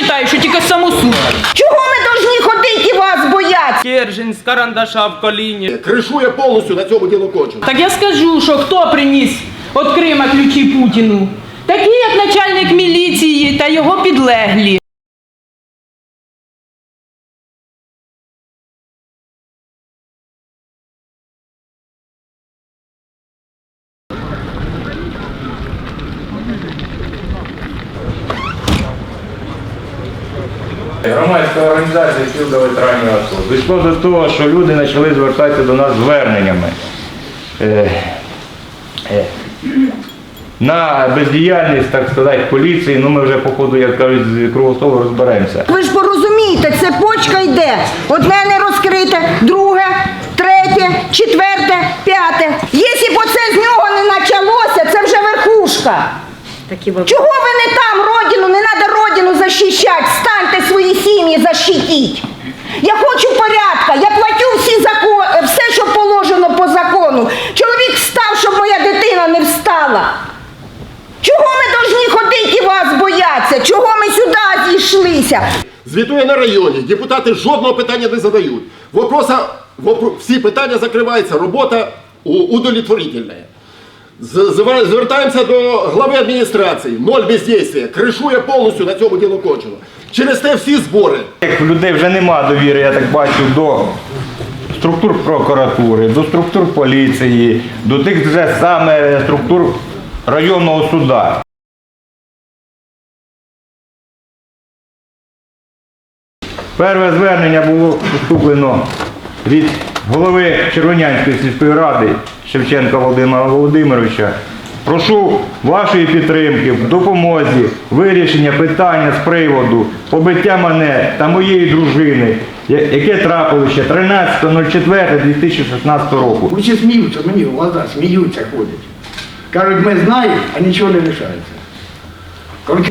вважаю, що тільки самосуд. Чого ми повинні ходити і вас бояться? Кержень з карандаша в коліні. Кришує повністю на цьому діло кончено. Так я скажу, що хто приніс від Крима ключі Путіну? Такі, як начальник міліції та його підлеглі. Організація «Спілка ветеранів АТО». Дійшло до того, що люди почали звертатися до нас зверненнями. Е, е, на бездіяльність, так сказати, поліції, ну ми вже, по ходу, як кажуть, з кругостолу розберемося. Ви ж порозумієте, цепочка йде. Одне не розкрите, друге, третє, четверте, п'яте. Якщо б оце з нього не почалося, це вже верхушка. Чого ви не там родину, не треба родину захищати, станьте свої сім'ї защитіть. Я хочу порядка, я платю всі закон, все, що положено по закону. Чоловік встав, щоб моя дитина не встала. Чого ми повинні ходити і вас бояться? Чого ми сюди зійшлися? Звітує на районі, депутати жодного питання не задають. Вопроса, вопро- всі питання закриваються, робота у- удовлетворительна. Звертаємося до глави адміністрації, ноль бездействия, кришує повністю на цьому діло кончено. Через те всі збори. Як людей вже нема довіри, я так бачу, до структур прокуратури, до структур поліції, до тих вже саме структур районного суда. Перше звернення було поступлено від голови Червонянської сільської ради Шевченка Володимира Володимировича. Прошу вашої підтримки в допомозі вирішення питання з приводу побиття мене та моєї дружини, яке трапилося ще 13.04.2016 року. Усі сміються мені в глаза, сміються ходять. Кажуть, ми знаємо, а нічого не лишається.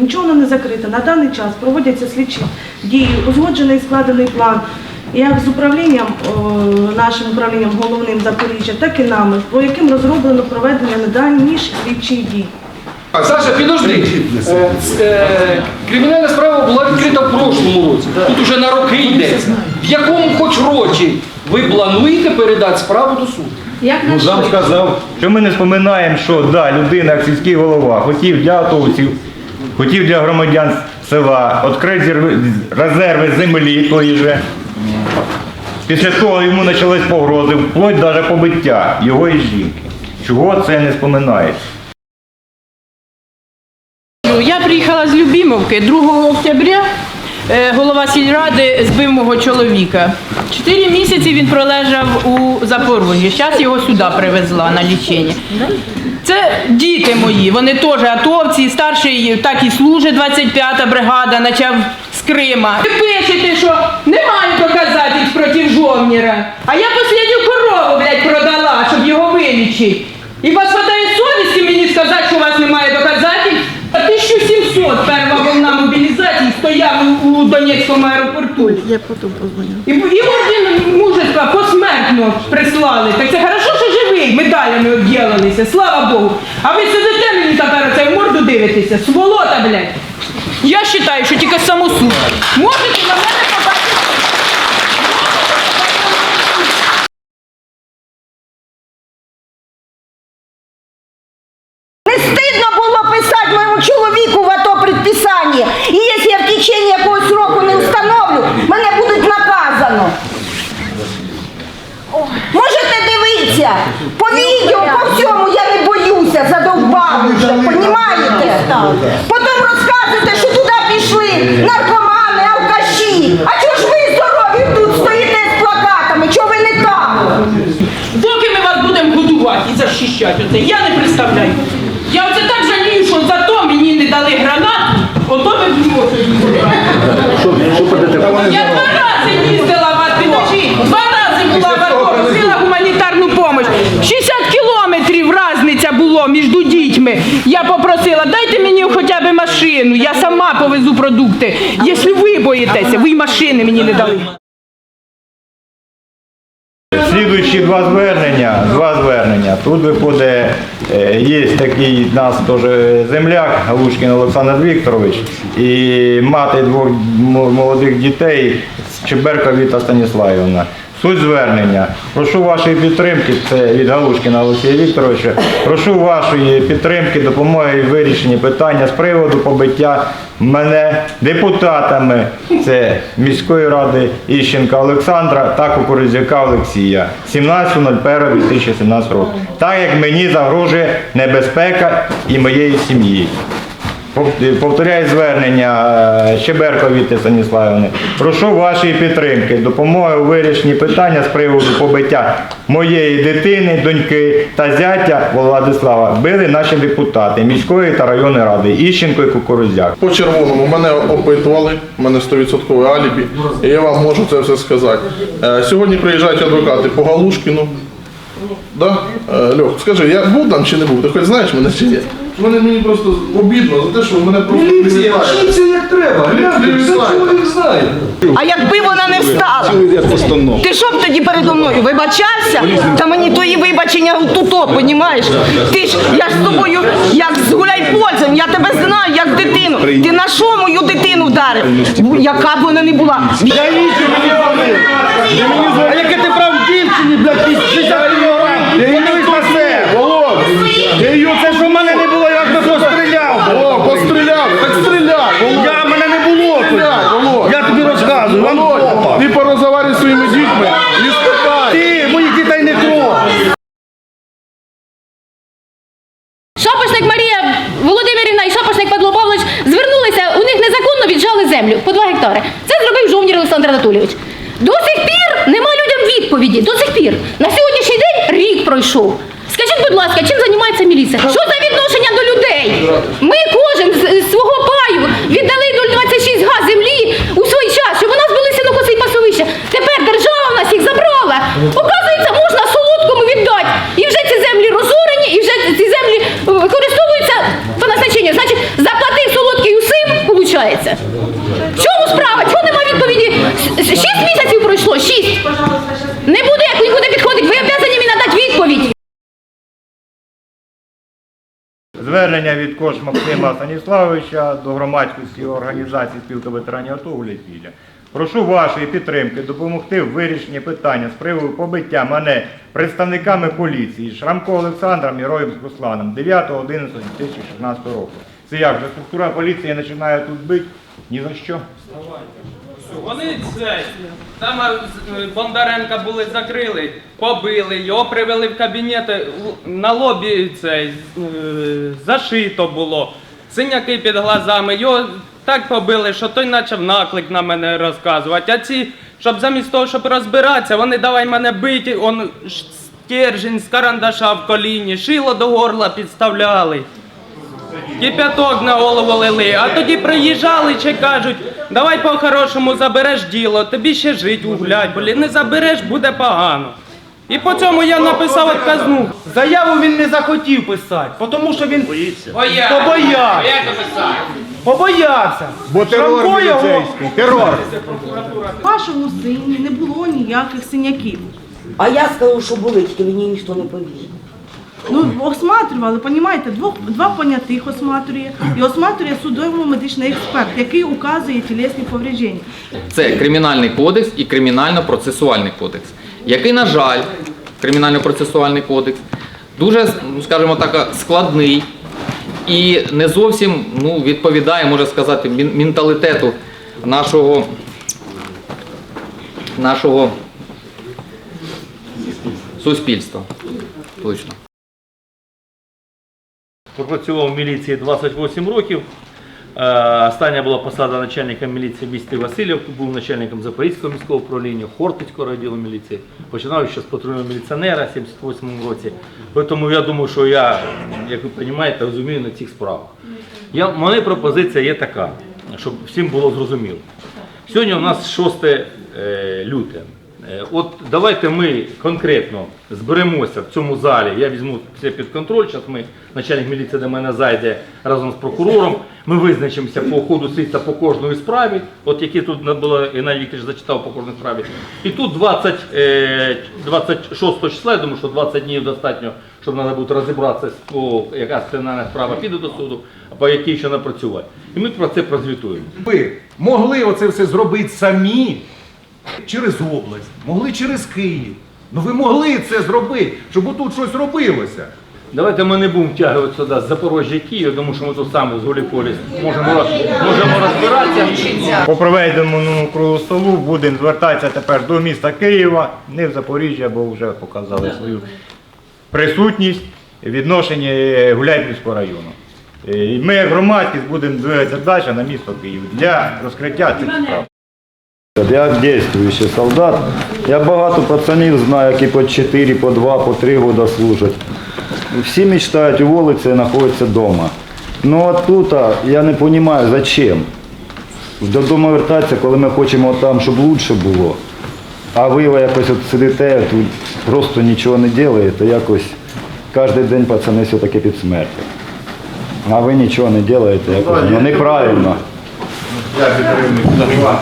Нічого не закрите. На даний час проводяться слідчі дії, узгоджений і складений план. Як з управлінням, нашим управлінням головним Запоріжжя, так і нами, по яким розроблено проведення недальніших слідчих дій. Саша, підожди. Е, е, Кримінальна справа була відкрита в прошлому році. Тут уже на роки йдеться. В якому хоч році ви плануєте передати справу до суду? Як Ну, зам сказав, що ми не споминаємо, що да, людина, як сільський голова, хотів для атовців, хотів для громадян села відкрити резерви землі тої же. Після того йому почались погрози, вплоть навіть побиття його і жінки. Чого це не споминається? Ну, Я приїхала з Любімовки 2 октября. е, Голова сільради збив мого чоловіка. Чотири місяці він пролежав у Запорожжі. Зараз його сюди привезла на лічення. Це діти мої, вони теж атовці, старший так і служить 25-та бригада, почав з Крима. Ви пишете, що немає доказательств проти Жовніра. А я останню корову, блядь, продала, щоб його вилічити. І вас хватає совісті мені сказати, що у вас немає доказательств? А 1700 перша волна мобілізації стояв у, Донецькому аеропорту. Я потім позвоню. І, і орден мужества посмертно прислали. Так це хорошо, що живий, медалями обділилися, слава Богу. А ви сидите мені тепер це в морду дивитеся, сволота, блядь. Я вважаю, що тільки самосуд. Можете на мене побачити. Не стидно було писати моєму чоловіку в АТО предписання. І якщо я в течение якогось сроку не встановлю, мене будуть наказано. Можете дивитися, по відео, по всьому я не боюся, задовбали вже, понімаєте? Потім розказуєте, що туди пішли наркомани, алкаші. А чого ж ви здорові тут стоїте з плакатами? Чого ви не там? Доки ми вас будемо годувати і захищати, оце я не представляю. Я оце так жалію, що зато мені не дали гранат, ото ви б Я два рази їздила в АТО, два рази була в АТО, просила гуманітарну допомогу. 60 кілометрів різниця було між дітьми. Я попросила, дайте мені машину, я сама повезу продукти. Якщо ви боїтеся, ви й машини мені не дали. Слідуючі два звернення, два звернення. Тут виходить, е, є такий у нас теж земляк Галушкін Олександр Вікторович і мати двох молодих дітей Чеберка Віта Станіславівна. Суть звернення. Прошу вашої підтримки, це від Галушкіна Олексія Вікторовича. Прошу вашої підтримки, допомоги в вирішенні питання з приводу побиття мене депутатами. Це міської ради Іщенка Олександра та Кукурудзяка Олексія 17.01.2017 року. Так як мені загрожує небезпека і моєї сім'ї. Пов- Повторяю звернення е, Щеберко Віти Станіславівни. Прошу вашої підтримки, допомоги у вирішенні питання з приводу побиття моєї дитини, доньки та зятя Владислава. Били наші депутати міської та районної ради Іщенко і Кукурудзяк. По червоному мене опитували, мене 100% алібі, і я вам можу це все сказати. Е, Сьогодні приїжджають адвокати по Галушкіну. Да? Е, Льох, скажи, я був там чи не був? Ти хоч знаєш мене чи ні? Мене мені просто обідно за те, що мене просто не Міліція, вчиться як треба. Гляньте, чоловік знає. А якби вона не встала, ти що б тоді передо мною вибачався? Та мені твої вибачення туто, понімаєш? Ти ж, я ж з тобою, як з гуляй-пользем, я тебе знаю, як дитину. Ти на що мою дитину вдарив? Бу- Яка б вона не була. А яке ти прав дівчині, блядь, ти 60 кілограм? Ти її не спасе, Володь! Ти її, це ж у мене не було, я б постріляв. О, постріляв, так стріляй, Володь! Я, мене не було тут. Стріляй, Володь! Я тобі розказую, вам Володь, попа. ти порозговарюй зі своїми дітьми і спитай. Ти, моїх дітей не трогай. Шапошник Марія Володимирівна і Шапошник Павло Павлович звернулися, у них незаконно віджали землю по 2 гектари. Це зробив Жовнір Олександр Анатолійович. До сих пір нема людям відповіді. До сих пір. На сьогоднішній день рік пройшов. Скажіть, будь ласка, чим займається міліція? Що за відношення до людей? Ми кожен з з свого паю віддали 0,26 га землі у свій час, щоб у нас були сінокоси і пасовища. Тепер держава в нас їх забрала. Оказується, можна солодкому віддати. І вже ці землі розорені, і вже ці землі е, використовуються по назначенню. Значить, заплатив солодкий усім, виходить. В чому справа? Чого нема відповіді? С- с- Шість місяців пройшло, шість. Не буде, як нікуди підходить. Ви обязані мені надати відповідь. Звернення від Кош Максима Станіславовича до громадськості організації спілки ветеранів АТО Гуляйпілля. Прошу вашої підтримки допомогти в вирішенні питання з приводу побиття мене представниками поліції Шрамко Олександром і Роєм Русланом 9.11.2016 року. Це як же структура поліції починає тут бити? Ні за що. Вони цей, там з- е, Бондаренка були закрили, побили, його привели в кабінет, е, на лобі цей е, зашито було, синяки під глазами, його так побили, що той почав наклик на мене розказувати. А ці, щоб замість того, щоб розбиратися, вони давай мене бити, он стержень з карандаша в коліні, шило до горла підставляли. Кипяток на голову лили, а тоді приїжджали чи кажуть, давай по-хорошому забереш діло, тобі ще жить углять, блін, не забереш, буде погано. І по цьому я написав отказну. Заяву він не захотів писати, тому що він Боявся. побоявся. Побоявся. Бо терор Шрамко його- міліцейський, терор. В вашому сині не було ніяких синяків. А я сказав, що були, тільки мені ніхто не повірив. Ну, осматрювали, понімаєте, два понятих осматрює і осматрює судово-медичний експерт, який указує тілесні повреждення. Це кримінальний кодекс і кримінально-процесуальний кодекс, який, на жаль, кримінально-процесуальний кодекс дуже, ну, скажімо так, складний і не зовсім ну, відповідає, можна сказати, менталітету нашого, нашого суспільства. Точно. Пропрацював в міліції 28 років. Е, Остання була посада начальника міліції в місті Васильів, був начальником Запорізького міського управління, Хортицького відділу міліції. Починав ще з патрульного міліціонера в 78 році. Тому я думаю, що я, як ви розумієте, розумію на цих справах. Я, моя пропозиція є така, щоб всім було зрозуміло. Сьогодні у нас 6 е, люте. Е, От давайте ми конкретно зберемося в цьому залі. Я візьму все під контроль. Зараз ми, начальник міліції до мене зайде разом з прокурором. Ми визначимося по ходу слідства по кожної справі, от які тут не було, Геннадій Вікторович зачитав по кожній справі. І тут 20, е, 26 числа, я думаю, що 20 днів достатньо, щоб треба буде розібратися, по, яка кримінальна справа піде до суду, а по якій ще напрацювати. І ми про це прозвітуємо. Ви могли оце все зробити самі через область, могли через Київ. Ну ви могли це зробити, щоб отут щось робилося. Давайте ми не будемо втягувати сюди з Запорожжя Київ, тому що ми тут саме з Гуліполі можемо, роз- можемо розбиратися. По проведеному кругу столу будемо звертатися тепер до міста Києва, не в Запоріжжя, бо вже показали свою присутність в відношенні Гуляйпільського району. Е, І ми, як громадськість, будемо двигатися далі на місто Київ для розкриття цих справ. Я дійствуючий солдат. Я багато пацанів знаю, які по 4, по 2, по 3 роки служать. Всі мечтають уволитися і знаходяться вдома. Ну а тут я не розумію, зачем. Додому вертатися, коли ми хочемо там, щоб краще було. А ви якось от сидите, тут просто нічого не робите, якось кожен день пацани все-таки під смертю. А ви нічого не робите, якось, ну неправильно. Я підтримую.